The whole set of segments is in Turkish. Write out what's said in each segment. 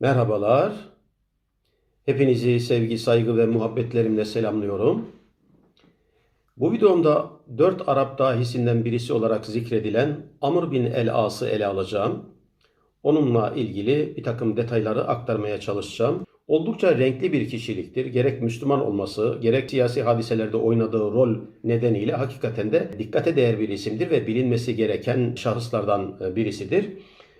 Merhabalar. Hepinizi sevgi, saygı ve muhabbetlerimle selamlıyorum. Bu videomda dört Arap dahisinden birisi olarak zikredilen Amr bin el-As'ı ele alacağım. Onunla ilgili bir takım detayları aktarmaya çalışacağım. Oldukça renkli bir kişiliktir. Gerek Müslüman olması, gerek siyasi hadiselerde oynadığı rol nedeniyle hakikaten de dikkate değer bir isimdir ve bilinmesi gereken şahıslardan birisidir.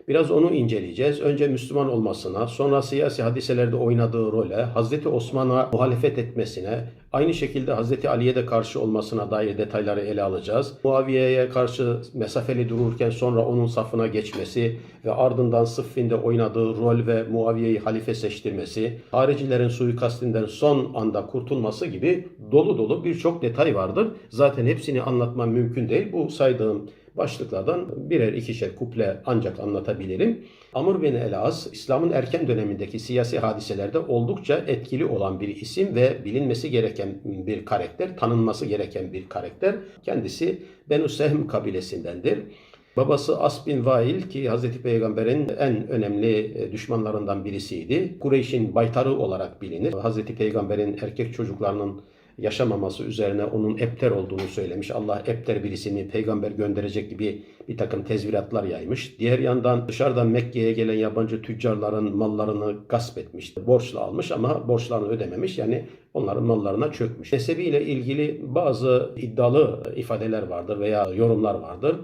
Biraz onu inceleyeceğiz. Önce Müslüman olmasına, sonra siyasi hadiselerde oynadığı role, Hazreti Osman'a muhalefet etmesine, aynı şekilde Hazreti Ali'ye de karşı olmasına dair detayları ele alacağız. Muaviye'ye karşı mesafeli dururken sonra onun safına geçmesi ve ardından Sıffin'de oynadığı rol ve Muaviye'yi halife seçtirmesi, haricilerin suikastinden son anda kurtulması gibi dolu dolu birçok detay vardır. Zaten hepsini anlatmam mümkün değil. Bu saydığım başlıklardan birer ikişer kuple ancak anlatabilirim. Amr bin el-As, İslam'ın erken dönemindeki siyasi hadiselerde oldukça etkili olan bir isim ve bilinmesi gereken bir karakter, tanınması gereken bir karakter. Kendisi Benu Sehm kabilesindendir. Babası As bin Vail ki Hazreti Peygamber'in en önemli düşmanlarından birisiydi. Kureyş'in baytarı olarak bilinir. Hazreti Peygamber'in erkek çocuklarının yaşamaması üzerine onun epter olduğunu söylemiş. Allah epter birisini peygamber gönderecek gibi bir takım tezviratlar yaymış. Diğer yandan dışarıdan Mekke'ye gelen yabancı tüccarların mallarını gasp etmiş. Borçla almış ama borçlarını ödememiş. Yani onların mallarına çökmüş. Nesebiyle ilgili bazı iddialı ifadeler vardır veya yorumlar vardır.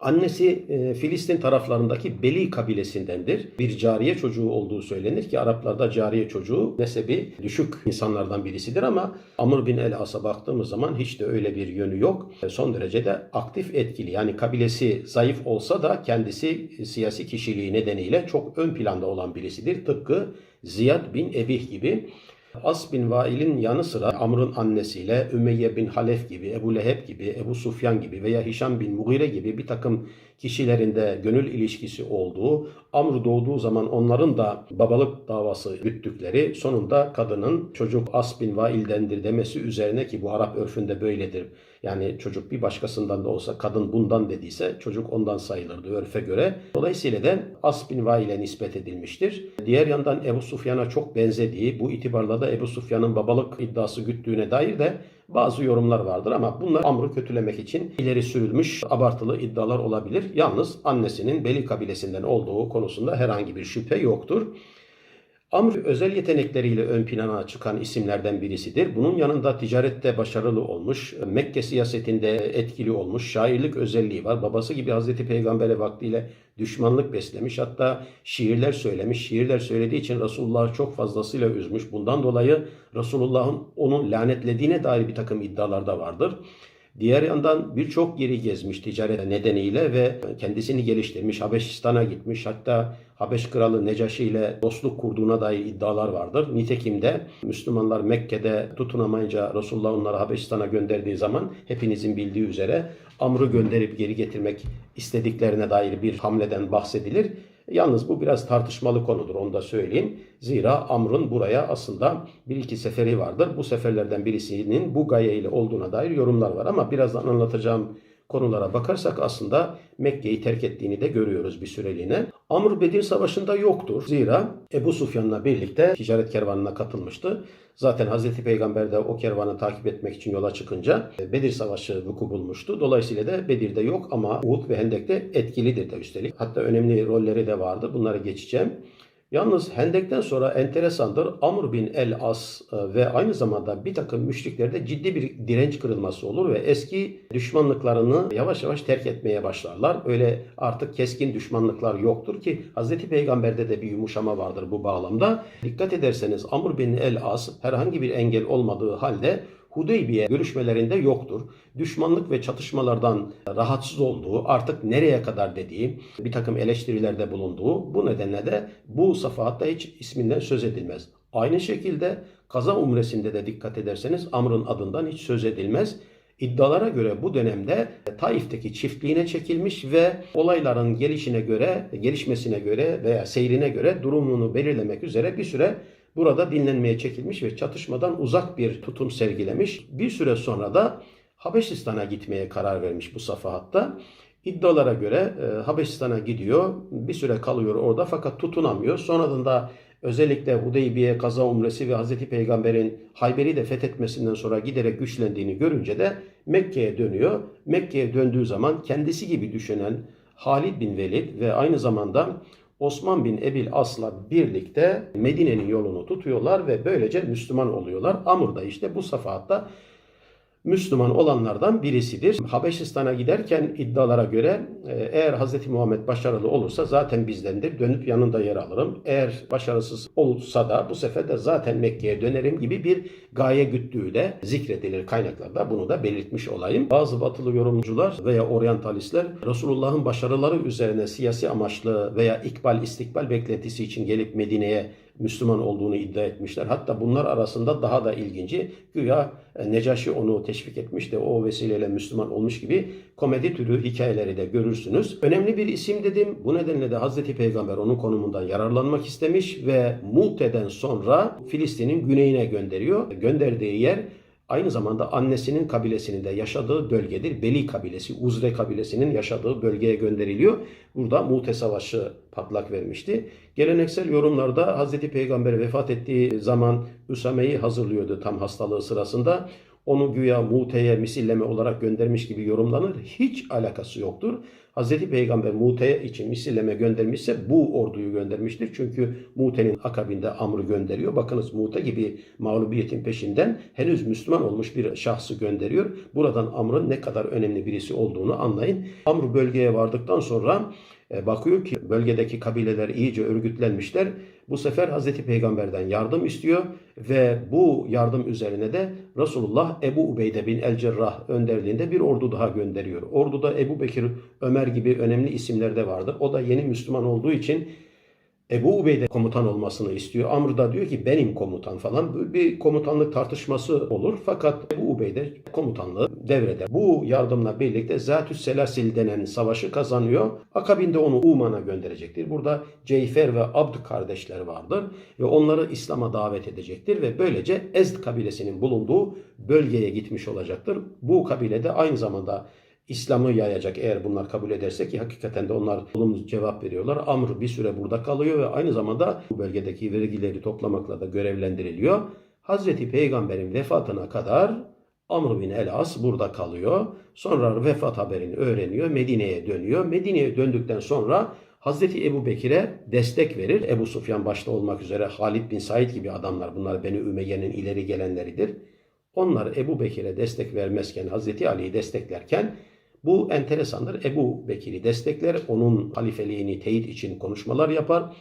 Annesi e, Filistin taraflarındaki Beli kabilesindendir. Bir cariye çocuğu olduğu söylenir ki Araplarda cariye çocuğu nesebi düşük insanlardan birisidir ama Amr bin el-As'a baktığımız zaman hiç de öyle bir yönü yok. E, son derece de aktif etkili yani kabilesi zayıf olsa da kendisi siyasi kişiliği nedeniyle çok ön planda olan birisidir. Tıpkı Ziyad bin Ebih gibi. As bin Vail'in yanı sıra Amr'ın annesiyle Ümeyye bin Halef gibi, Ebu Leheb gibi, Ebu Sufyan gibi veya Hişam bin Mugire gibi bir takım kişilerinde gönül ilişkisi olduğu, Amr doğduğu zaman onların da babalık davası güttükleri, sonunda kadının çocuk As bin Vail'dendir demesi üzerine ki bu Arap örfünde böyledir. Yani çocuk bir başkasından da olsa kadın bundan dediyse çocuk ondan sayılırdı örfe göre. Dolayısıyla da As bin Vail'e nispet edilmiştir. Diğer yandan Ebu Sufyan'a çok benzediği, bu itibarla da Ebu Sufyan'ın babalık iddiası güttüğüne dair de bazı yorumlar vardır ama bunlar Amr'ı kötülemek için ileri sürülmüş abartılı iddialar olabilir. Yalnız annesinin Beli kabilesinden olduğu konusunda herhangi bir şüphe yoktur. Amr özel yetenekleriyle ön plana çıkan isimlerden birisidir. Bunun yanında ticarette başarılı olmuş, Mekke siyasetinde etkili olmuş, şairlik özelliği var. Babası gibi Hazreti Peygamber'e vaktiyle düşmanlık beslemiş. Hatta şiirler söylemiş. Şiirler söylediği için Resulullah'ı çok fazlasıyla üzmüş. Bundan dolayı Resulullah'ın onu lanetlediğine dair bir takım iddialar da vardır. Diğer yandan birçok yeri gezmiş ticaret nedeniyle ve kendisini geliştirmiş. Habeşistan'a gitmiş. Hatta Habeş Kralı Necaşi ile dostluk kurduğuna dair iddialar vardır. Nitekim de Müslümanlar Mekke'de tutunamayınca Resulullah onları Habeşistan'a gönderdiği zaman hepinizin bildiği üzere Amr'ı gönderip geri getirmek istediklerine dair bir hamleden bahsedilir. Yalnız bu biraz tartışmalı konudur onu da söyleyeyim. Zira Amr'ın buraya aslında bir iki seferi vardır. Bu seferlerden birisinin bu gaye ile olduğuna dair yorumlar var ama birazdan anlatacağım konulara bakarsak aslında Mekke'yi terk ettiğini de görüyoruz bir süreliğine. Amr Bedir Savaşı'nda yoktur. Zira Ebu Sufyan'la birlikte ticaret kervanına katılmıştı. Zaten Hazreti Peygamber de o kervanı takip etmek için yola çıkınca Bedir Savaşı vuku bulmuştu. Dolayısıyla da Bedir'de yok ama Uhud ve Hendek'te etkilidir de üstelik. Hatta önemli rolleri de vardı. Bunları geçeceğim. Yalnız Hendek'ten sonra enteresandır. Amr bin el-As e, ve aynı zamanda bir takım müşriklerde ciddi bir direnç kırılması olur ve eski düşmanlıklarını yavaş yavaş terk etmeye başlarlar. Öyle artık keskin düşmanlıklar yoktur ki Hz. Peygamber'de de bir yumuşama vardır bu bağlamda. Dikkat ederseniz Amr bin el-As herhangi bir engel olmadığı halde Hudeybiye görüşmelerinde yoktur. Düşmanlık ve çatışmalardan rahatsız olduğu, artık nereye kadar dediği, bir takım eleştirilerde bulunduğu, bu nedenle de bu safahatta hiç isminden söz edilmez. Aynı şekilde kaza umresinde de dikkat ederseniz Amr'ın adından hiç söz edilmez. İddialara göre bu dönemde Taif'teki çiftliğine çekilmiş ve olayların gelişine göre, gelişmesine göre veya seyrine göre durumunu belirlemek üzere bir süre burada dinlenmeye çekilmiş ve çatışmadan uzak bir tutum sergilemiş. Bir süre sonra da Habeşistan'a gitmeye karar vermiş bu safahatta. İddialara göre e, Habeşistan'a gidiyor. Bir süre kalıyor orada fakat tutunamıyor. Sonradan da özellikle Hudeybiye kaza umresi ve Hazreti Peygamber'in Hayber'i de fethetmesinden sonra giderek güçlendiğini görünce de Mekke'ye dönüyor. Mekke'ye döndüğü zaman kendisi gibi düşünen Halid bin Velid ve aynı zamanda Osman bin Ebil As'la birlikte Medine'nin yolunu tutuyorlar ve böylece Müslüman oluyorlar. Amr da işte bu safahatta Müslüman olanlardan birisidir. Habeşistan'a giderken iddialara göre e, eğer Hz. Muhammed başarılı olursa zaten bizdendir. Dönüp yanında yer alırım. Eğer başarısız olursa da bu sefer de zaten Mekke'ye dönerim gibi bir gaye güttüğü de zikredilir kaynaklarda. Bunu da belirtmiş olayım. Bazı batılı yorumcular veya oryantalistler Resulullah'ın başarıları üzerine siyasi amaçlı veya ikbal istikbal beklentisi için gelip Medine'ye Müslüman olduğunu iddia etmişler. Hatta bunlar arasında daha da ilginci güya e, Necaşi onu teşvik etmiş de o vesileyle Müslüman olmuş gibi komedi türü hikayeleri de görürsünüz. Önemli bir isim dedim. Bu nedenle de Hazreti Peygamber onun konumundan yararlanmak istemiş ve Mute'den sonra Filistin'in güneyine gönderiyor. Gönderdiği yer Aynı zamanda annesinin kabilesinin de yaşadığı bölgedir. Beli kabilesi, Uzre kabilesinin yaşadığı bölgeye gönderiliyor. Burada Mute Savaşı patlak vermişti. Geleneksel yorumlarda Hz. Peygamber vefat ettiği zaman Üsame'yi hazırlıyordu tam hastalığı sırasında. Onu güya Mute'ye misilleme olarak göndermiş gibi yorumlanır. Hiç alakası yoktur. Hz. Peygamber Mute'ye için misilleme göndermişse bu orduyu göndermiştir. Çünkü Mute'nin akabinde Amr'ı gönderiyor. Bakınız Mute gibi mağlubiyetin peşinden henüz Müslüman olmuş bir şahsı gönderiyor. Buradan Amr'ın ne kadar önemli birisi olduğunu anlayın. Amr bölgeye vardıktan sonra e, bakıyor ki bölgedeki kabileler iyice örgütlenmişler. Bu sefer Hazreti Peygamber'den yardım istiyor ve bu yardım üzerine de Resulullah Ebu Ubeyde bin El Cerrah önderliğinde bir ordu daha gönderiyor. Orduda Ebu Bekir, Ömer gibi önemli isimler de vardır. O da yeni Müslüman olduğu için Ebu Ubeyde komutan olmasını istiyor. Amr da diyor ki benim komutan falan. Bir komutanlık tartışması olur. Fakat Ebu Ubeyde komutanlığı devrede. Bu yardımla birlikte Zatüs Selasil denen savaşı kazanıyor. Akabinde onu Uman'a gönderecektir. Burada Ceyfer ve Abd kardeşler vardır. Ve onları İslam'a davet edecektir. Ve böylece Ezd kabilesinin bulunduğu bölgeye gitmiş olacaktır. Bu kabilede aynı zamanda İslam'ı yayacak eğer bunlar kabul ederse ki hakikaten de onlar olumlu cevap veriyorlar. Amr bir süre burada kalıyor ve aynı zamanda bu bölgedeki vergileri toplamakla da görevlendiriliyor. Hazreti Peygamber'in vefatına kadar Amr bin El-As burada kalıyor. Sonra vefat haberini öğreniyor. Medine'ye dönüyor. Medine'ye döndükten sonra Hazreti Ebu Bekir'e destek verir. Ebu Sufyan başta olmak üzere Halid bin Said gibi adamlar bunlar Beni Ümeyye'nin ileri gelenleridir. Onlar Ebu Bekir'e destek vermezken Hazreti Ali'yi desteklerken bu enteresandır. Ebu Bekir'i destekler, onun halifeliğini teyit için konuşmalar yapar.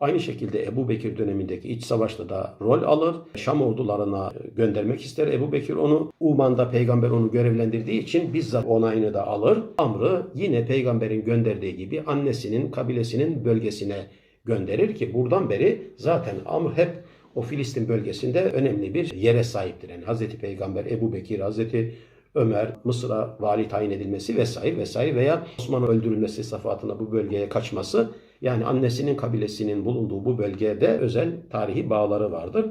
Aynı şekilde Ebu Bekir dönemindeki iç savaşta da rol alır. Şam ordularına göndermek ister Ebu Bekir onu. Uman'da peygamber onu görevlendirdiği için bizzat onayını da alır. Amr'ı yine peygamberin gönderdiği gibi annesinin kabilesinin bölgesine gönderir ki buradan beri zaten Amr hep o Filistin bölgesinde önemli bir yere sahiptir. Yani Hazreti Peygamber, Ebu Bekir, Hazreti Ömer, Mısır'a vali tayin edilmesi vesaire vesaire veya Osman'ın öldürülmesi safatına bu bölgeye kaçması yani annesinin kabilesinin bulunduğu bu bölgede özel tarihi bağları vardır.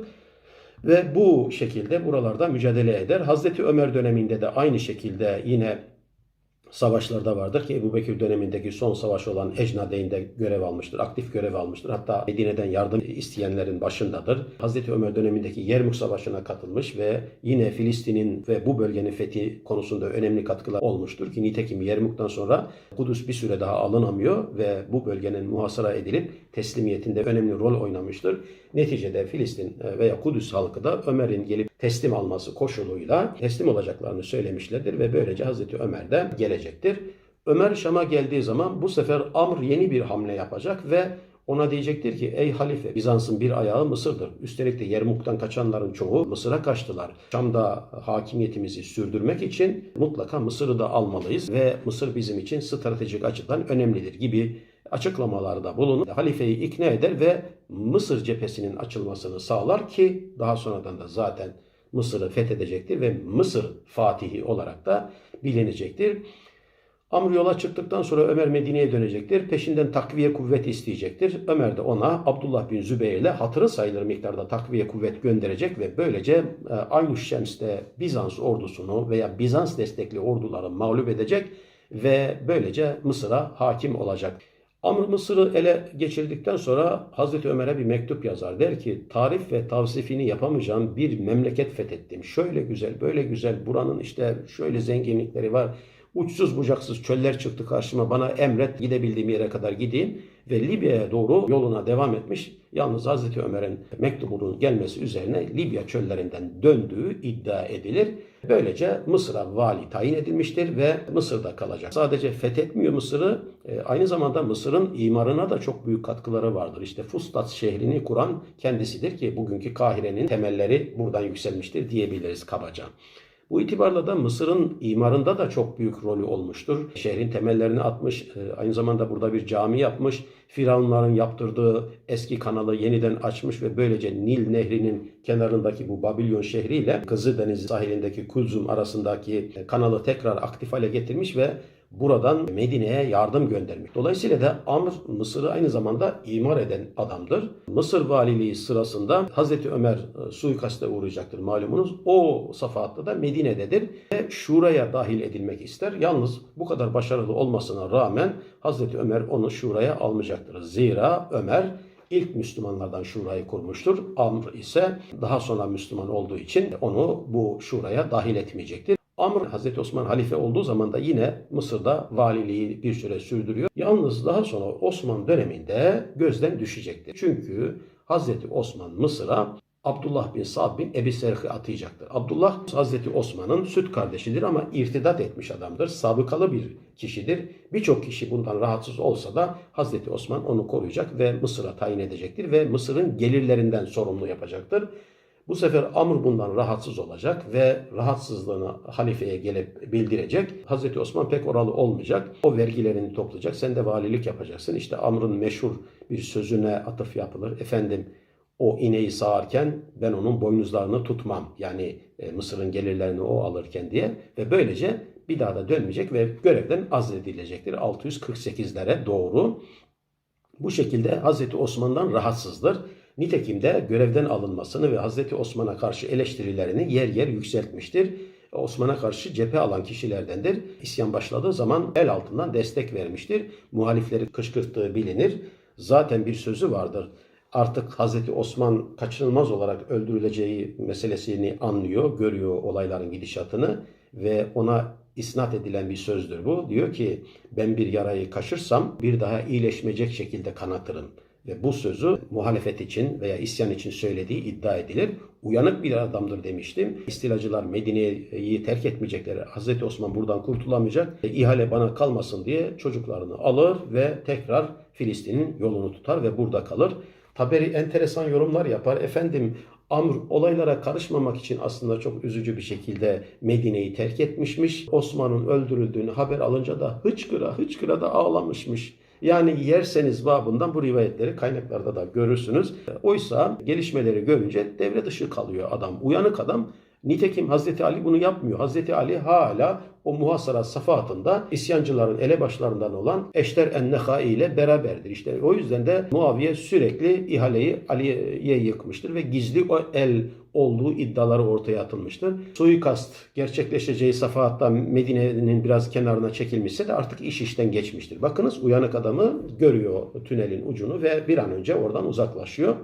Ve bu şekilde buralarda mücadele eder. Hazreti Ömer döneminde de aynı şekilde yine savaşlarda vardır ki Ebu Bekir dönemindeki son savaş olan Ecnadeyn'de görev almıştır. Aktif görev almıştır. Hatta Medine'den yardım isteyenlerin başındadır. Hazreti Ömer dönemindeki Yermuk Savaşı'na katılmış ve yine Filistin'in ve bu bölgenin fethi konusunda önemli katkılar olmuştur ki nitekim Yermuk'tan sonra Kudüs bir süre daha alınamıyor ve bu bölgenin muhasara edilip teslimiyetinde önemli rol oynamıştır. Neticede Filistin veya Kudüs halkı da Ömer'in gelip teslim alması koşuluyla teslim olacaklarını söylemişlerdir ve böylece Hazreti Ömer de gelecektir. Ömer Şam'a geldiği zaman bu sefer Amr yeni bir hamle yapacak ve ona diyecektir ki ey halife Bizans'ın bir ayağı Mısır'dır. Üstelik de Yermuk'tan kaçanların çoğu Mısır'a kaçtılar. Şam'da hakimiyetimizi sürdürmek için mutlaka Mısır'ı da almalıyız ve Mısır bizim için stratejik açıdan önemlidir gibi açıklamalarda bulunur. Halifeyi ikna eder ve Mısır cephesinin açılmasını sağlar ki daha sonradan da zaten Mısır'ı fethedecektir ve Mısır Fatihi olarak da bilinecektir. Amr yola çıktıktan sonra Ömer Medine'ye dönecektir. Peşinden takviye kuvvet isteyecektir. Ömer de ona Abdullah bin Zübeyir ile hatırı sayılır miktarda takviye kuvvet gönderecek ve böylece e, Aynus Şems'te Bizans ordusunu veya Bizans destekli orduları mağlup edecek ve böylece Mısır'a hakim olacak. Amr Mısır'ı ele geçirdikten sonra Hazreti Ömer'e bir mektup yazar. Der ki tarif ve tavsifini yapamayacağım bir memleket fethettim. Şöyle güzel, böyle güzel, buranın işte şöyle zenginlikleri var. Uçsuz bucaksız çöller çıktı karşıma bana emret gidebildiğim yere kadar gideyim ve Libya'ya doğru yoluna devam etmiş. Yalnız Hazreti Ömer'in mektubunun gelmesi üzerine Libya çöllerinden döndüğü iddia edilir. Böylece Mısır'a vali tayin edilmiştir ve Mısır'da kalacak. Sadece fethetmiyor Mısır'ı, e, aynı zamanda Mısır'ın imarına da çok büyük katkıları vardır. İşte Fustat şehrini kuran kendisidir ki bugünkü Kahire'nin temelleri buradan yükselmiştir diyebiliriz kabaca. Bu itibarla da Mısır'ın imarında da çok büyük rolü olmuştur. Şehrin temellerini atmış, e, aynı zamanda burada bir cami yapmış. Firavunların yaptırdığı eski kanalı yeniden açmış ve böylece Nil Nehri'nin kenarındaki bu Babilon şehriyle Kızıldeniz sahilindeki Kulzum arasındaki kanalı tekrar aktif hale getirmiş ve buradan Medine'ye yardım göndermiş. Dolayısıyla da Amr Mısır'ı aynı zamanda imar eden adamdır. Mısır valiliği sırasında Hazreti Ömer e, suikaste uğrayacaktır malumunuz. O safahatta da Medine'dedir ve şuraya dahil edilmek ister. Yalnız bu kadar başarılı olmasına rağmen Hazreti Ömer onu şuraya almayacaktır. Zira Ömer ilk Müslümanlardan şurayı kurmuştur. Amr ise daha sonra Müslüman olduğu için onu bu şuraya dahil etmeyecektir. Amr Hazreti Osman halife olduğu zaman da yine Mısır'da valiliği bir süre sürdürüyor. Yalnız daha sonra Osman döneminde gözden düşecektir. Çünkü Hazreti Osman Mısır'a Abdullah bin Sa'd bin Ebi Serh'i atayacaktır. Abdullah Hazreti Osman'ın süt kardeşidir ama irtidat etmiş adamdır. Sabıkalı bir kişidir. Birçok kişi bundan rahatsız olsa da Hazreti Osman onu koruyacak ve Mısır'a tayin edecektir ve Mısır'ın gelirlerinden sorumlu yapacaktır. Bu sefer Amr bundan rahatsız olacak ve rahatsızlığını halifeye gelip bildirecek. Hazreti Osman pek oralı olmayacak. O vergilerini toplayacak. Sen de valilik yapacaksın. İşte Amr'ın meşhur bir sözüne atıf yapılır. Efendim o ineği sağarken ben onun boynuzlarını tutmam. Yani e, Mısır'ın gelirlerini o alırken diye ve böylece bir daha da dönmeyecek ve görevden azledilecektir 648'lere doğru. Bu şekilde Hazreti Osman'dan rahatsızdır. Nitekim de görevden alınmasını ve Hazreti Osman'a karşı eleştirilerini yer yer yükseltmiştir. Osman'a karşı cephe alan kişilerdendir. İsyan başladığı zaman el altından destek vermiştir. Muhalifleri kışkırttığı bilinir. Zaten bir sözü vardır. Artık Hazreti Osman kaçınılmaz olarak öldürüleceği meselesini anlıyor, görüyor olayların gidişatını ve ona isnat edilen bir sözdür bu. Diyor ki ben bir yarayı kaşırsam bir daha iyileşmeyecek şekilde kanatırım. Ve bu sözü muhalefet için veya isyan için söylediği iddia edilir. Uyanık bir adamdır demiştim. İstilacılar Medine'yi terk etmeyecekleri, Hazreti Osman buradan kurtulamayacak, e, ihale bana kalmasın diye çocuklarını alır ve tekrar Filistin'in yolunu tutar ve burada kalır. Taberi enteresan yorumlar yapar. Efendim Amr olaylara karışmamak için aslında çok üzücü bir şekilde Medine'yi terk etmişmiş. Osman'ın öldürüldüğünü haber alınca da hıçkıra hıçkıra da ağlamışmış. Yani yerseniz babından bu rivayetleri kaynaklarda da görürsünüz. Oysa gelişmeleri görünce devre dışı kalıyor adam. Uyanık adam Nitekim Hazreti Ali bunu yapmıyor. Hazreti Ali hala o muhasara safahatında isyancıların elebaşlarından olan Eşter Ennehai ile beraberdir. İşte o yüzden de Muaviye sürekli ihaleyi Ali'ye yıkmıştır ve gizli o el olduğu iddiaları ortaya atılmıştır. Suikast gerçekleşeceği safahatta Medine'nin biraz kenarına çekilmişse de artık iş işten geçmiştir. Bakınız uyanık adamı görüyor tünelin ucunu ve bir an önce oradan uzaklaşıyor.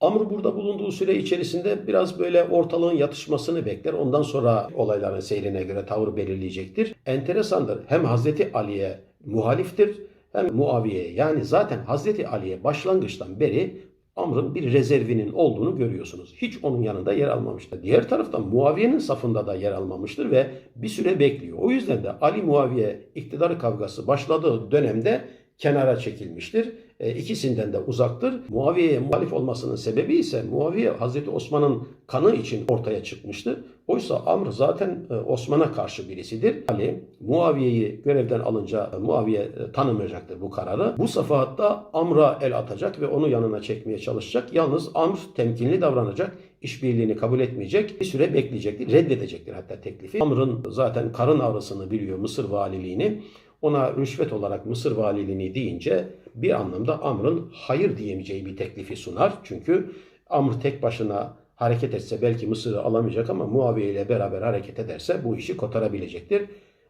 Amr burada bulunduğu süre içerisinde biraz böyle ortalığın yatışmasını bekler. Ondan sonra olayların seyrine göre tavır belirleyecektir. Enteresandır. Hem Hazreti Ali'ye muhaliftir hem Muaviye'ye. Yani zaten Hazreti Ali'ye başlangıçtan beri Amr'ın bir rezervinin olduğunu görüyorsunuz. Hiç onun yanında yer almamıştır. Diğer taraftan Muaviye'nin safında da yer almamıştır ve bir süre bekliyor. O yüzden de Ali Muaviye iktidar kavgası başladığı dönemde kenara çekilmiştir. E, ikisinden de uzaktır. Muaviye'ye muhalif olmasının sebebi ise Muaviye Hazreti Osman'ın kanı için ortaya çıkmıştı. Oysa Amr zaten e, Osman'a karşı birisidir. Ali Muaviye'yi görevden alınca e, Muaviye e, tanımayacaktır bu kararı. Bu safahatta Amr'a el atacak ve onu yanına çekmeye çalışacak. Yalnız Amr temkinli davranacak. işbirliğini kabul etmeyecek. Bir süre bekleyecektir. Reddedecektir hatta teklifi. Amr'ın zaten karın ağrısını biliyor Mısır valiliğini ona rüşvet olarak Mısır valiliğini deyince bir anlamda Amr'ın hayır diyemeyeceği bir teklifi sunar. Çünkü Amr tek başına hareket etse belki Mısır'ı alamayacak ama Muaviye ile beraber hareket ederse bu işi kotarabilecektir.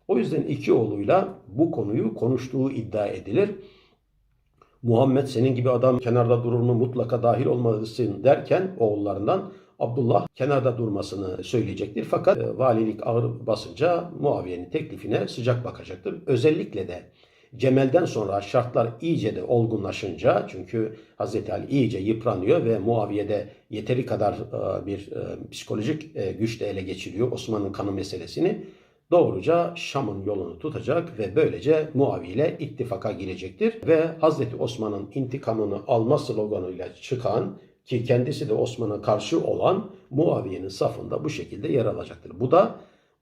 O yüzden iki oğluyla bu konuyu konuştuğu iddia edilir. Muhammed senin gibi adam kenarda durur mu mutlaka dahil olmalısın derken oğullarından Abdullah kenarda durmasını söyleyecektir. Fakat e, valilik ağır basınca Muaviye'nin teklifine sıcak bakacaktır. Özellikle de Cemel'den sonra şartlar iyice de olgunlaşınca çünkü Hazreti Ali iyice yıpranıyor ve Muaviye'de yeteri kadar e, bir e, psikolojik e, güç de ele geçiriyor Osman'ın kanı meselesini. Doğruca Şam'ın yolunu tutacak ve böylece Muaviye ile ittifaka girecektir. Ve Hazreti Osman'ın intikamını alma sloganıyla çıkan ki kendisi de Osman'a karşı olan Muaviye'nin safında bu şekilde yer alacaktır. Bu da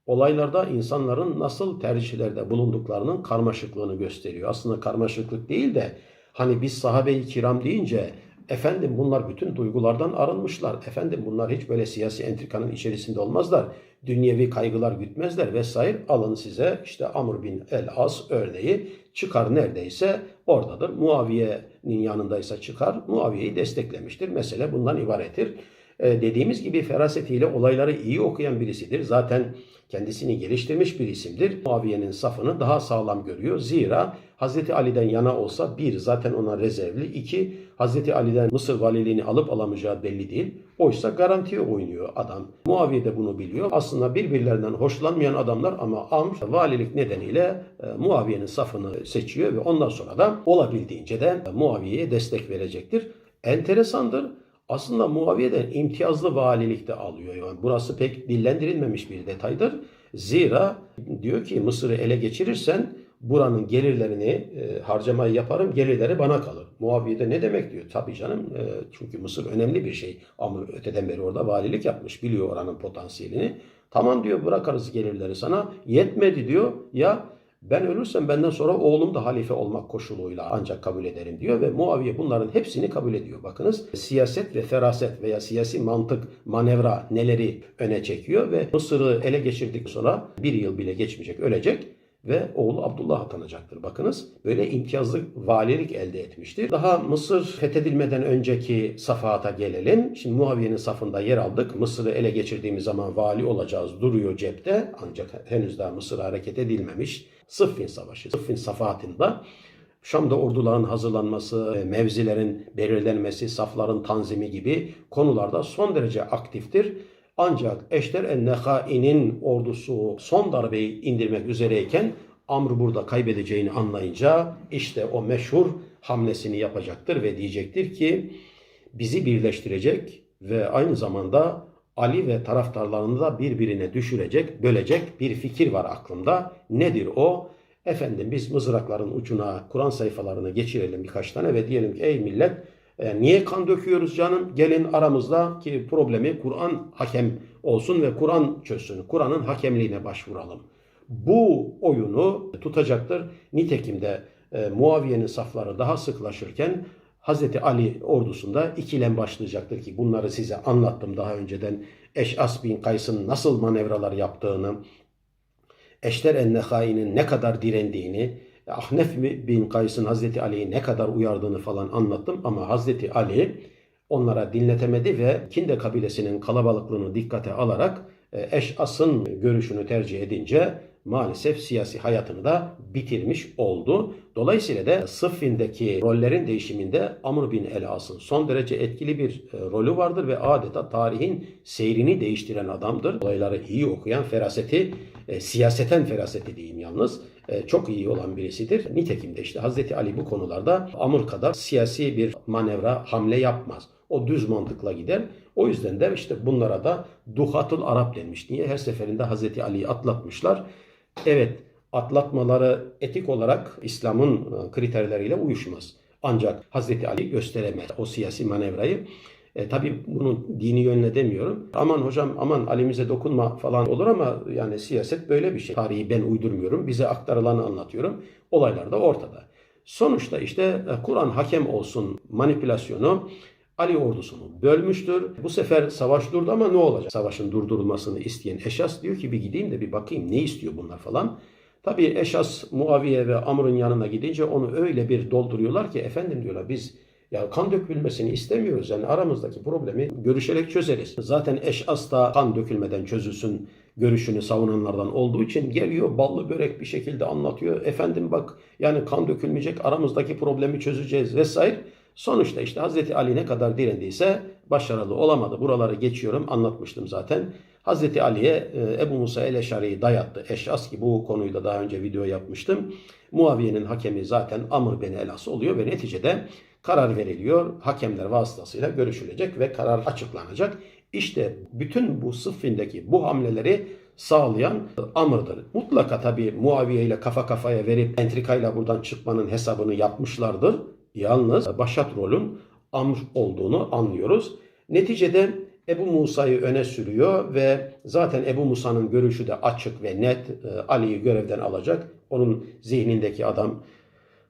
olaylarda insanların nasıl tercihlerde bulunduklarının karmaşıklığını gösteriyor. Aslında karmaşıklık değil de hani biz sahabe-i kiram deyince efendim bunlar bütün duygulardan arınmışlar. Efendim bunlar hiç böyle siyasi entrikanın içerisinde olmazlar. Dünyevi kaygılar gütmezler vesaire. Alın size işte Amr bin el-As örneği çıkar neredeyse oradadır. Muaviye'nin yanındaysa çıkar. Muaviye'yi desteklemiştir. Mesele bundan ibarettir. Ee, dediğimiz gibi ferasetiyle olayları iyi okuyan birisidir. Zaten kendisini geliştirmiş bir isimdir. Muaviye'nin safını daha sağlam görüyor. Zira Hazreti Ali'den yana olsa bir zaten ona rezervli. iki Hazreti Ali'den Mısır valiliğini alıp alamayacağı belli değil. Oysa garantiye oynuyor adam. Muaviye de bunu biliyor. Aslında birbirlerinden hoşlanmayan adamlar ama Amr valilik nedeniyle e, Muaviye'nin safını seçiyor ve ondan sonra da olabildiğince de Muaviye'ye destek verecektir. Enteresandır. Aslında Muaviye'den imtiyazlı valilik de alıyor. Yani burası pek dillendirilmemiş bir detaydır. Zira diyor ki Mısır'ı ele geçirirsen buranın gelirlerini e, harcamayı yaparım, gelirleri bana kalır. Muaviye de ne demek diyor. Tabii canım e, çünkü Mısır önemli bir şey. Ama öteden beri orada valilik yapmış, biliyor oranın potansiyelini. Tamam diyor bırakarız gelirleri sana. Yetmedi diyor ya ben ölürsem benden sonra oğlum da halife olmak koşuluyla ancak kabul ederim diyor ve Muaviye bunların hepsini kabul ediyor. Bakınız siyaset ve feraset veya siyasi mantık, manevra neleri öne çekiyor ve Mısır'ı ele geçirdik sonra bir yıl bile geçmeyecek, ölecek ve oğlu Abdullah atanacaktır. Bakınız böyle imtiyazlı valilik elde etmiştir. Daha Mısır fethedilmeden önceki safhata gelelim. Şimdi Muaviye'nin safında yer aldık. Mısır'ı ele geçirdiğimiz zaman vali olacağız duruyor cepte. Ancak henüz daha Mısır hareket edilmemiş. Sıffin Savaşı, Sıffin Safahatında Şam'da orduların hazırlanması, mevzilerin belirlenmesi, safların tanzimi gibi konularda son derece aktiftir. Ancak Eşter en-Nehai'nin ordusu son darbeyi indirmek üzereyken Amr burada kaybedeceğini anlayınca işte o meşhur hamlesini yapacaktır ve diyecektir ki bizi birleştirecek ve aynı zamanda Ali ve taraftarlarını da birbirine düşürecek, bölecek bir fikir var aklımda. Nedir o? Efendim biz mızrakların ucuna Kur'an sayfalarını geçirelim birkaç tane ve diyelim ki ey millet e, niye kan döküyoruz canım? Gelin aramızda ki problemi Kur'an hakem olsun ve Kur'an çözsün. Kur'an'ın hakemliğine başvuralım. Bu oyunu tutacaktır. Nitekim de e, Muaviye'nin safları daha sıklaşırken Hazreti Ali ordusunda ikilem başlayacaktır ki bunları size anlattım daha önceden. Eş'as bin Kays'ın nasıl manevralar yaptığını, Eşter en-Nehai'nin ne kadar direndiğini, Ahnef bin Kays'ın Hazreti Ali'yi ne kadar uyardığını falan anlattım ama Hazreti Ali onlara dinletemedi ve Kinde kabilesinin kalabalıklığını dikkate alarak e, Eş'as'ın görüşünü tercih edince maalesef siyasi hayatını da bitirmiş oldu. Dolayısıyla da Sıffin'deki rollerin değişiminde Amr bin el-As'ın son derece etkili bir e, rolü vardır ve adeta tarihin seyrini değiştiren adamdır. Olayları iyi okuyan feraseti, e, siyaseten feraseti diyeyim yalnız çok iyi olan birisidir. Nitekim de işte Hazreti Ali bu konularda Amr kadar siyasi bir manevra, hamle yapmaz. O düz mantıkla gider. O yüzden de işte bunlara da Duhatul Arap denmiş. Niye? Her seferinde Hazreti Ali'yi atlatmışlar. Evet atlatmaları etik olarak İslam'ın e, kriterleriyle uyuşmaz. Ancak Hazreti Ali gösteremez o siyasi manevrayı. E, tabii bunun dini yönüne demiyorum. Aman hocam aman Ali'mize dokunma falan olur ama yani siyaset böyle bir şey. Tarihi ben uydurmuyorum. Bize aktarılanı anlatıyorum. Olaylar da ortada. Sonuçta işte e, Kur'an hakem olsun manipülasyonu Ali ordusunu bölmüştür. Bu sefer savaş durdu ama ne olacak? Savaşın durdurulmasını isteyen Eşas diyor ki bir gideyim de bir bakayım ne istiyor bunlar falan. Tabii Eşas Muaviye ve Amr'ın yanına gidince onu öyle bir dolduruyorlar ki efendim diyorlar biz Ya kan dökülmesini istemiyoruz. Yani aramızdaki problemi görüşerek çözeriz. Zaten Eş'as da kan dökülmeden çözülsün görüşünü savunanlardan olduğu için geliyor ballı börek bir şekilde anlatıyor. Efendim bak yani kan dökülmeyecek aramızdaki problemi çözeceğiz vesaire. Sonuçta işte Hazreti Ali ne kadar direndiyse başarılı olamadı. Buraları geçiyorum anlatmıştım zaten. Hazreti Ali'ye e, Ebu Musa el-Eşari'yi dayattı. Eşas ki bu konuyu da daha önce video yapmıştım. Muaviye'nin hakemi zaten Amr bin Elas oluyor ve neticede karar veriliyor. Hakemler vasıtasıyla görüşülecek ve karar açıklanacak. İşte bütün bu sıffindeki bu hamleleri sağlayan Amr'dır. Mutlaka tabi Muaviye ile kafa kafaya verip entrikayla buradan çıkmanın hesabını yapmışlardır. Yalnız başat rolün Amr olduğunu anlıyoruz. Neticede Ebu Musa'yı öne sürüyor ve zaten Ebu Musa'nın görüşü de açık ve net. E, Ali'yi görevden alacak. Onun zihnindeki adam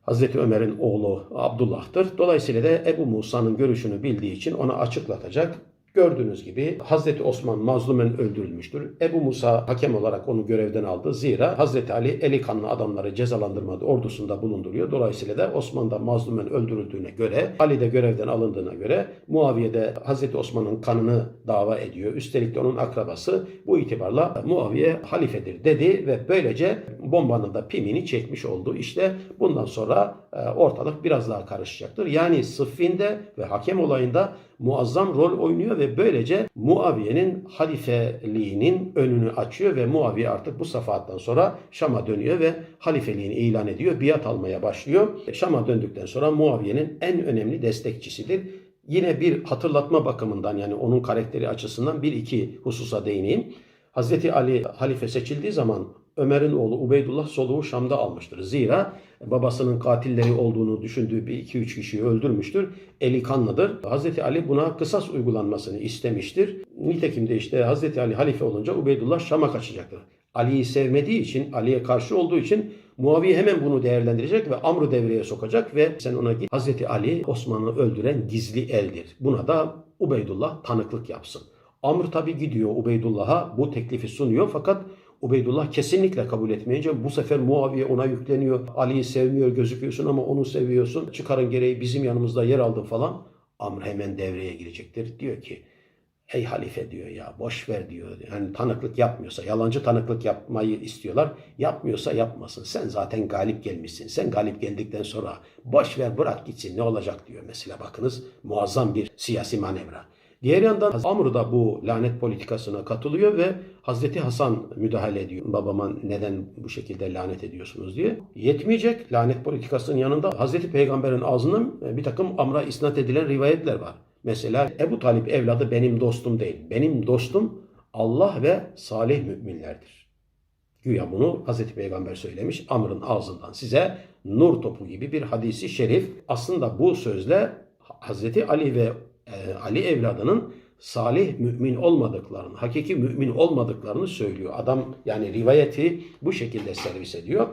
Hazreti Ömer'in oğlu Abdullah'tır. Dolayısıyla da Ebu Musa'nın görüşünü bildiği için ona açıklatacak. Gördüğünüz gibi Hazreti Osman mazlumen öldürülmüştür. Ebu Musa hakem olarak onu görevden aldı. Zira Hazreti Ali eli kanlı adamları cezalandırmadı ordusunda bulunduruyor. Dolayısıyla da Osman da mazlumen öldürüldüğüne göre, Ali de görevden alındığına göre Muaviye de Hazreti Osman'ın kanını dava ediyor. Üstelik de onun akrabası bu itibarla Muaviye halifedir dedi ve böylece bombanın da pimini çekmiş oldu. İşte bundan sonra e, ortalık biraz daha karışacaktır. Yani Sıffin'de ve hakem olayında muazzam rol oynuyor ve böylece Muaviye'nin halifeliğinin önünü açıyor ve Muaviye artık bu safahattan sonra Şam'a dönüyor ve halifeliğini ilan ediyor. Biat almaya başlıyor. Şam'a döndükten sonra Muaviye'nin en önemli destekçisidir. Yine bir hatırlatma bakımından yani onun karakteri açısından bir iki hususa değineyim. Hazreti Ali halife seçildiği zaman Ömer'in oğlu Ubeydullah soluğu Şam'da almıştır. Zira babasının katilleri olduğunu düşündüğü bir iki üç kişiyi öldürmüştür. Eli kanlıdır. Hazreti Ali buna kısas uygulanmasını istemiştir. Nitekim de işte Hazreti Ali halife olunca Ubeydullah Şam'a kaçacaktır. Ali'yi sevmediği için, Ali'ye karşı olduğu için Muaviye hemen bunu değerlendirecek ve Amr'ı devreye sokacak ve sen ona git Hazreti Ali Osman'ı öldüren gizli eldir. Buna da Ubeydullah tanıklık yapsın. Amr tabi gidiyor Ubeydullah'a bu teklifi sunuyor fakat Ubeydullah kesinlikle kabul etmeyince bu sefer Muaviye ona yükleniyor. Ali'yi sevmiyor gözüküyorsun ama onu seviyorsun. Çıkarın gereği bizim yanımızda yer aldın falan. Amr hemen devreye girecektir. Diyor ki ey halife diyor ya boş ver diyor. Yani tanıklık yapmıyorsa, yalancı tanıklık yapmayı istiyorlar. Yapmıyorsa yapmasın. Sen zaten galip gelmişsin. Sen galip geldikten sonra boş ver bırak gitsin ne olacak diyor mesela bakınız. Muazzam bir siyasi manevra. Diğer yandan Amr da bu lanet politikasına katılıyor ve Hazreti Hasan müdahale ediyor. Babama neden bu şekilde lanet ediyorsunuz diye. Yetmeyecek lanet politikasının yanında Hazreti Peygamber'in ağzından bir takım Amr'a isnat edilen rivayetler var. Mesela Ebu Talip evladı benim dostum değil. Benim dostum Allah ve salih müminlerdir. Güya bunu Hazreti Peygamber söylemiş Amr'ın ağzından size nur topu gibi bir hadisi şerif. Aslında bu sözle Hazreti Ali ve e, Ali evladının salih mümin olmadıklarını, hakiki mümin olmadıklarını söylüyor. Adam yani rivayeti bu şekilde servis ediyor.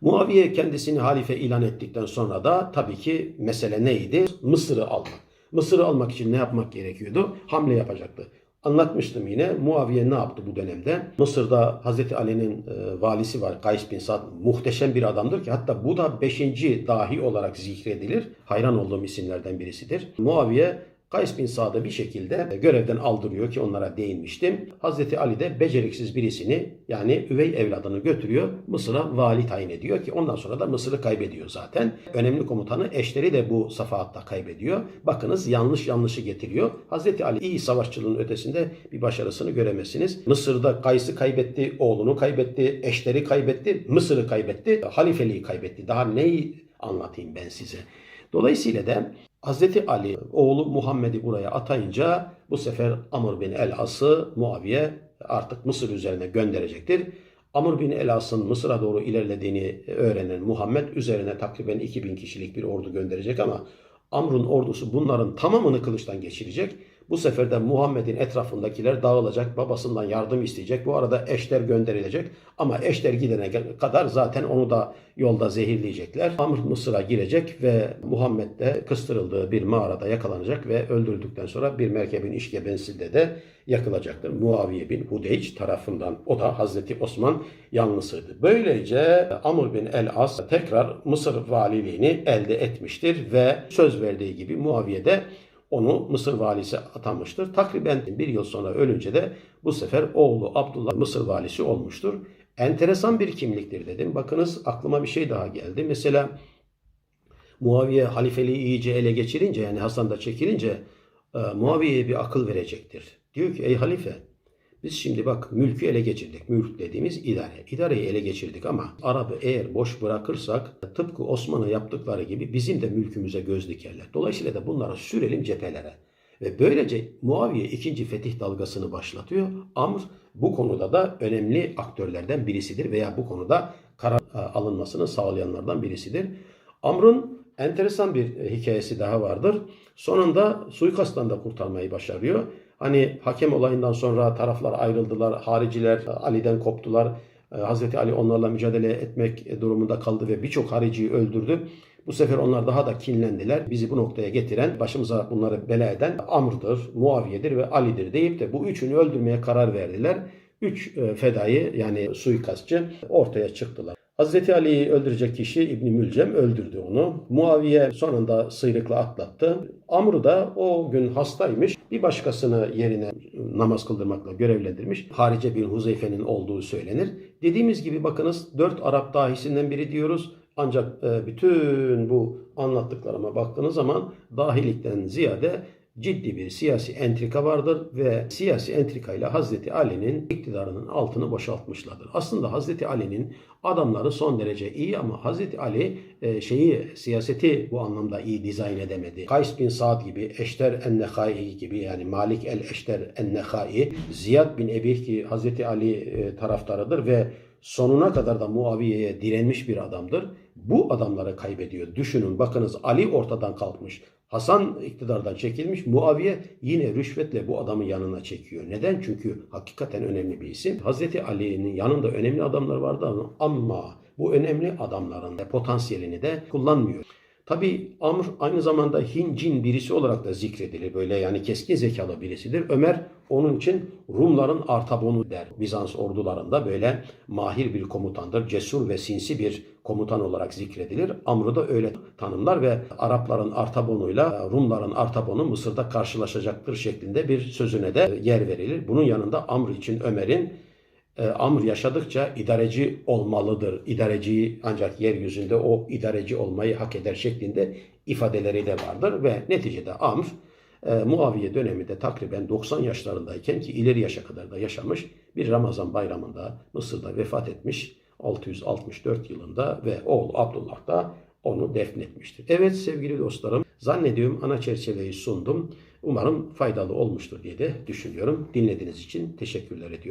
Muaviye kendisini halife ilan ettikten sonra da tabii ki mesele neydi? Mısır'ı almak. Mısır'ı almak için ne yapmak gerekiyordu? Hamle yapacaktı. Anlatmıştım yine. Muaviye ne yaptı bu dönemde? Mısır'da Hazreti Ali'nin e, valisi var. Kays bin Sa'd. Muhteşem bir adamdır ki hatta bu da 5. dahi olarak zikredilir. Hayran olduğum isimlerden birisidir. Muaviye Kays bin Sa'd'ı bir şekilde görevden aldırıyor ki onlara değinmiştim. Hazreti Ali de beceriksiz birisini yani üvey evladını götürüyor Mısır'a vali tayin ediyor ki ondan sonra da Mısır'ı kaybediyor zaten. Önemli komutanı eşleri de bu safahatta kaybediyor. Bakınız yanlış yanlışı getiriyor. Hazreti Ali iyi savaşçılığın ötesinde bir başarısını göremezsiniz. Mısır'da Kays'ı kaybetti, oğlunu kaybetti, eşleri kaybetti, Mısır'ı kaybetti, halifeliği kaybetti. Daha neyi anlatayım ben size? Dolayısıyla da Hazreti Ali oğlu Muhammed'i buraya atayınca bu sefer Amr bin el-As'ı Muaviye artık Mısır üzerine gönderecektir. Amr bin el-As'ın Mısır'a doğru ilerlediğini öğrenen Muhammed üzerine takriben 2000 kişilik bir ordu gönderecek ama Amr'ın ordusu bunların tamamını kılıçtan geçirecek. Bu sefer de Muhammed'in etrafındakiler dağılacak, babasından yardım isteyecek. Bu arada eşler gönderilecek ama eşler gidene kadar zaten onu da yolda zehirleyecekler. Amr Mısır'a girecek ve Muhammed de kıstırıldığı bir mağarada yakalanacak ve öldürüldükten sonra bir merkebin işkembesinde de yakılacaktır. Muaviye bin Hudeyç tarafından. O da Hazreti Osman yanlısıydı. Böylece Amr bin el-As tekrar Mısır valiliğini elde etmiştir ve söz verdiği gibi Muaviye de onu Mısır valisi atanmıştır. Takriben bir yıl sonra ölünce de bu sefer oğlu Abdullah Mısır valisi olmuştur. Enteresan bir kimliktir dedim. Bakınız aklıma bir şey daha geldi. Mesela Muaviye halifeliği iyice ele geçirince yani Hasan da çekilince e, Muaviye'ye bir akıl verecektir. Diyor ki ey halife biz şimdi bak mülkü ele geçirdik. Mülk dediğimiz idare. İdareyi ele geçirdik ama Arap'ı eğer boş bırakırsak tıpkı Osman'a yaptıkları gibi bizim de mülkümüze göz dikerler. Dolayısıyla da bunları sürelim cephelere. Ve böylece Muaviye ikinci fetih dalgasını başlatıyor. Amr bu konuda da önemli aktörlerden birisidir veya bu konuda karar e, alınmasını sağlayanlardan birisidir. Amr'ın enteresan bir e, hikayesi daha vardır. Sonunda suikasttan da kurtarmayı başarıyor. Hani hakem olayından sonra taraflar ayrıldılar, hariciler Ali'den koptular. E, Hazreti Ali onlarla mücadele etmek durumunda kaldı ve birçok hariciyi öldürdü. Bu sefer onlar daha da kinlendiler. Bizi bu noktaya getiren, başımıza bunları bela eden Amr'dır, Muaviye'dir ve Ali'dir deyip de bu üçünü öldürmeye karar verdiler. Üç e, fedayı yani suikastçı ortaya çıktılar. Hazreti Ali'yi öldürecek kişi İbni Mülcem öldürdü onu. Muaviye sonunda sıyrıkla atlattı. Amr da o gün hastaymış. Bir başkasını yerine namaz kıldırmakla görevlendirmiş. Harice bin Huzeyfe'nin olduğu söylenir. Dediğimiz gibi bakınız dört Arap dahisinden biri diyoruz. Ancak e, bütün bu anlattıklarıma baktığınız zaman dahilikten ziyade ciddi bir siyasi entrika vardır ve siyasi entrikayla Hazreti Ali'nin iktidarının altını boşaltmışlardır. Aslında Hazreti Ali'nin adamları son derece iyi ama Hazreti Ali e, şeyi siyaseti bu anlamda iyi dizayn edemedi. Kays bin Sa'd gibi, Eşter en-Nehai gibi yani Malik el-Eşter en-Nehai, Ziyad bin Ebih ki Hazreti Ali e, taraftarıdır ve sonuna kadar da Muaviye'ye direnmiş bir adamdır. Bu adamları kaybediyor. Düşünün bakınız Ali ortadan kalkmış. Hasan iktidardan çekilmiş. Muaviye yine rüşvetle bu adamı yanına çekiyor. Neden? Çünkü hakikaten önemli bir isim. Hazreti Ali'nin yanında önemli adamlar vardı ama bu önemli adamların potansiyelini de kullanmıyor. Tabi Amr aynı zamanda Hincin birisi olarak da zikredilir. Böyle yani keskin zekalı birisidir. Ömer onun için Rumların artabonu der. Bizans ordularında böyle mahir bir komutandır. Cesur ve sinsi bir komutan olarak zikredilir. Amr'ı da öyle tanımlar ve Arapların artabonuyla Rumların artabonu Mısır'da karşılaşacaktır şeklinde bir sözüne de yer verilir. Bunun yanında Amr için Ömer'in e, Amr yaşadıkça idareci olmalıdır. İdareciyi ancak yeryüzünde o idareci olmayı hak eder şeklinde ifadeleri de vardır ve neticede Amr e, Muaviye döneminde takriben 90 yaşlarındayken ki ileri yaşa kadar da yaşamış bir Ramazan bayramında Mısır'da vefat etmiş 664 yılında ve oğlu Abdullah da onu defnetmiştir. Evet sevgili dostlarım zannediyorum ana çerçeveyi sundum. Umarım faydalı olmuştur diye de düşünüyorum. Dinlediğiniz için teşekkürler ediyorum.